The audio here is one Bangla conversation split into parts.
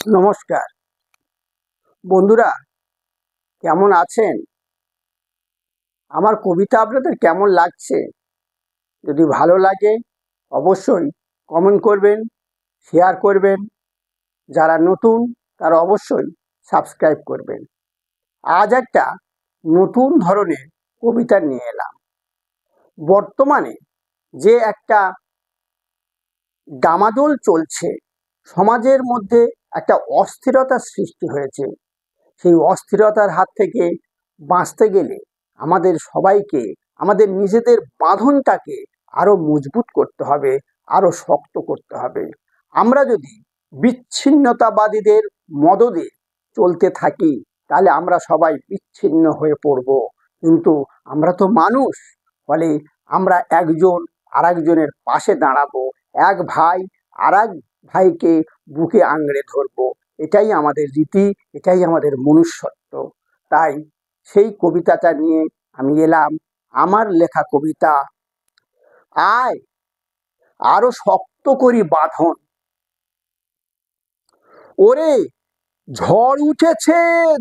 নমস্কার। বন্ধুরা, কেমন আছেন? আমার কবিতা আপনাদের কেমন লাগছে? যদি ভালো লাগে, অবশ্যই কমেন্ট করবেন শেয়ার করবেন। যারা নতুন, তারা অবশ্যই সাবস্ক্রাইব করবেন। আজ একটা নতুন ধরনের কবিতা নিয়ে এলাম। বর্তমানে যে একটা ডামাডোল চলছে, সমাজের মধ্যে একটা অস্থিরতার সৃষ্টি হয়েছে। সেই অস্থিরতার হাত থেকে বাঁচতে গেলে আমাদের সবাইকে, আমাদের নিজেদের বাঁধনটাকে আরও মজবুত করতে হবে, আরও শক্ত করতে হবে। আমরা যদি বিচ্ছিন্নতাবাদীদের মদদে চলতে থাকি, তাহলে আমরা সবাই বিচ্ছিন্ন হয়ে পড়ব। কিন্তু আমরা তো মানুষ, ফলে আমরা একজন আর একজনের পাশে দাঁড়াবো। এক ভাই আর এক ভাইকে বুকে আংড়ে ধরবো। এটাই আমাদের রীতি, এটাই আমাদের মনুষ্যত্ব। তাই সেই কবিতাটা নিয়ে আমি এলাম। আমার লেখা কবিতা, আয়, আরও শক্ত করি বাঁধন। ওরে, ঝড় উঠেছে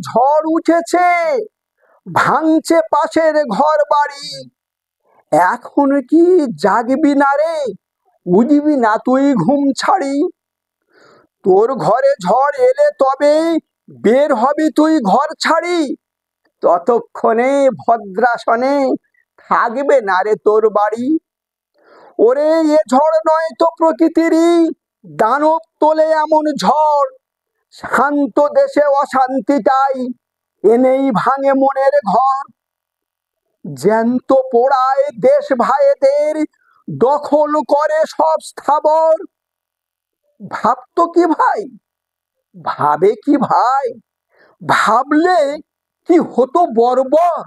ঝড় উঠেছে, ভাঙছে পাশের ঘর বাড়ি এখন কি জাগবি না রে? উঠবি না তুই ঘুম ছাড়ি। তোর ঘরে ঝড় এলে তবে বের হবি তুই ঘর ছাড়ি। ততক্ষণে ভদ্রাসনে থাকবে না রে তোর বাড়ি। ওরে, এ ঝড় নয় তো প্রকৃতিরই। দানব তোলে এমন ঝড়। শান্ত দেশে অশান্তিটাই এনেই ভাঙে মনের ঘর। জ্যান্ত পোড়ায় দেশ ভাইদের দখল করে সব স্থাবর। ভাবতো কি ভাই? ভাবে কি ভাই? ভাবলে কি হতো বর্বর?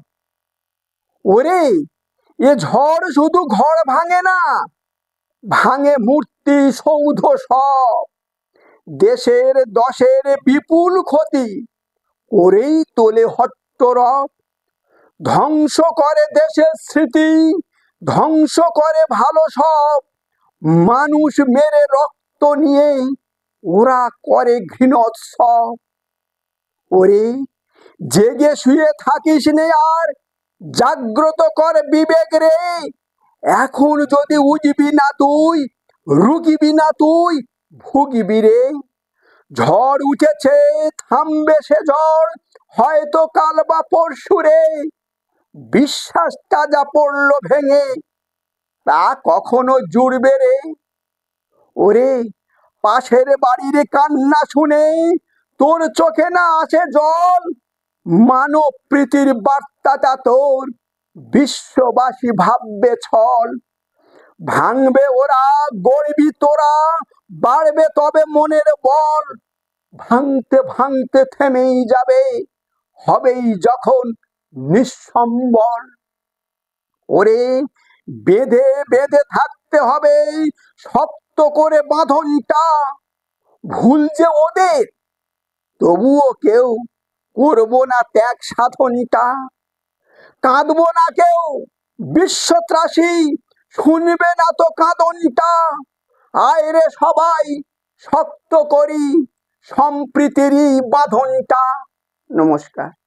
ওরে, এ ঝড় শুধু ঘর ভাঙে না, ভাঙে মূর্তি, সৌধ সব। দেশের দশের বিপুল ক্ষতি করেই তোলে হট্টরব। ধ্বংস করে দেশের স্মৃতি। ধ্বংস করে ভালো সব। মানুষ মেরে রক্ত নিয়ে ওরা করে ঘৃণোৎসব। ওরে, জেগে শুয়ে থাকিস নে আর, জাগ্রত কর বিবেক রে। এখন যদি উজবি না তুই, রুগিবি না তুই, ভুগিবি রে। ঝড় উঠেছে, থামবে সে ঝড়, হয়তো কাল বা পরশু রে। বিশ্বাসটা যা পড়ল ভেঙে, তা কখনো জুড়বে রে। ওরে, পাশের বাড়ির কান্না শুনে তোর চোখে না আসে জল? মানব প্রীতির বার্তাটা তোর, বিশ্ববাসী ভাববে ছল। ভাঙবে ওরা, গড়বি তোরা, বাড়বে তবে মনের বল। ভাঙতে ভাঙতে থেমেই যাবে, হবেই যখন নিঃসম্বল। ওরে, বেঁধে বেঁধে থাকতে হবে শক্ত করে বাঁধনটা। ভুল যে ওদের, তবুও কেউ করব না ত্যাগ সাধনটা। কাঁদবো না কেউ, বিশ্বত্রাসী শুনবে না তো কাঁদনটা। আয় রে সবাই, শক্ত করি সম্প্রীতিরই বাঁধনটা। নমস্কার।